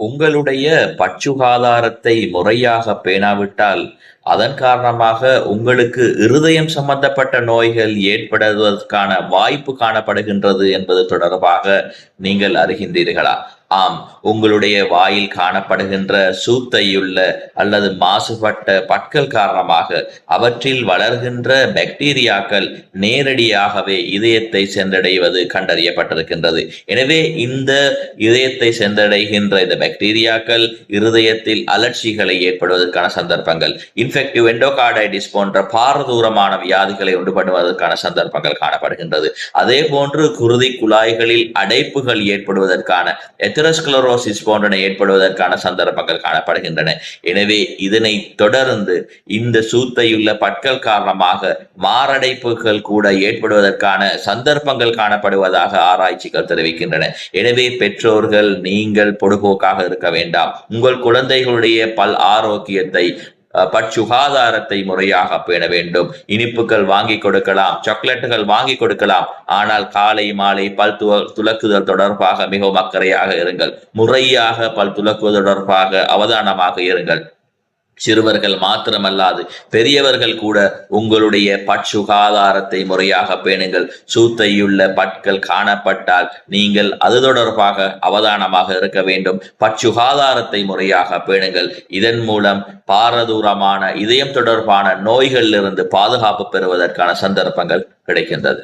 உங்களுடைய பச்சுகாதாரத்தை முறையாக பேணாவிட்டால் அதன் காரணமாக உங்களுக்கு இருதயம் சம்பந்தப்பட்ட நோய்கள் ஏற்படுவதற்கான வாய்ப்பு காணப்படுகின்றது என்பது தொடர்பாக நீங்கள் அறிகின்றீர்களா? ஆம். உங்களுடைய வாயில் காணப்படுகின்ற சூத்தையுள்ள அல்லது மாசுபட்ட பற்கள் காரணமாக அவற்றில் வளர்கின்ற பாக்டீரியாக்கள் நேரடியாகவே இதயத்தை சென்றடைவது கண்டறியப்பட்டிருக்கின்றது. எனவே இந்த இதயத்தை சென்றடைகின்ற இந்த பாக்டீரியாக்கள் இருதயத்தில் அலர்ச்சிகளை ஏற்படுவதற்கான சந்தர்ப்பங்கள் இன்ஃபெக்டிவ் எண்டோகார்டைடிஸ் போன்ற பாரதூரமான வியாதிகளை உண்டு பண்ணுவதற்கான சந்தர்ப்பங்கள் காணப்படுகின்றது. அதே போன்று குருதி குழாய்களில் அடைப்புகள் ஏற்படுவதற்கான எத்தரோஸ்க்ளரோசிஸ் போன்றன ஏற்படுவதற்கான சந்தர்ப்பங்கள் காணப்படுகின்றன. எனவே இதனை தொடர்ந்து இந்த சூத்தையுள்ள பற்கள் காரணமாக மாரடைப்புகள் கூட ஏற்படுவதற்கான சந்தர்ப்பங்கள் காணப்படுவதாக ஆராய்ச்சிகள் தெரிவிக்கின்றன. எனவே பெற்றோர்கள் நீங்கள் பொடுபோக்காக இருக்க வேண்டாம். உங்கள் குழந்தைகளுடைய பல் ஆரோக்கியத்தை அஹ், பற்சுகாதாரத்தை முறையாக பேண வேண்டும். இனிப்புகள் வாங்கி கொடுக்கலாம் சாக்லேட்டுகள் வாங்கி கொடுக்கலாம். ஆனால் காலை மாலை பல் துலக்குதல் தொடர்பாக மிகவும் அக்கறையாக இருங்கள். முறையாக பல் துலக்குவது தொடர்பாக அவதானமாக இருங்கள். சிறுவர்கள் மாத்திரமல்லாது பெரியவர்கள் கூட உங்களுடைய பட்சுகாதாரத்தை முறையாக பேணுங்கள். சூத்தையுள்ள பற்கள் காணப்பட்டால் நீங்கள் அது தொடர்பாக அவதானமாக இருக்க வேண்டும். பட்சுகாதாரத்தை முறையாக பேணுங்கள். இதன் மூலம் பாரதூரமான இதயம் தொடர்பான நோய்களிலிருந்து பாதுகாப்பு பெறுவதற்கான சந்தர்ப்பங்கள் கிடைக்கின்றது.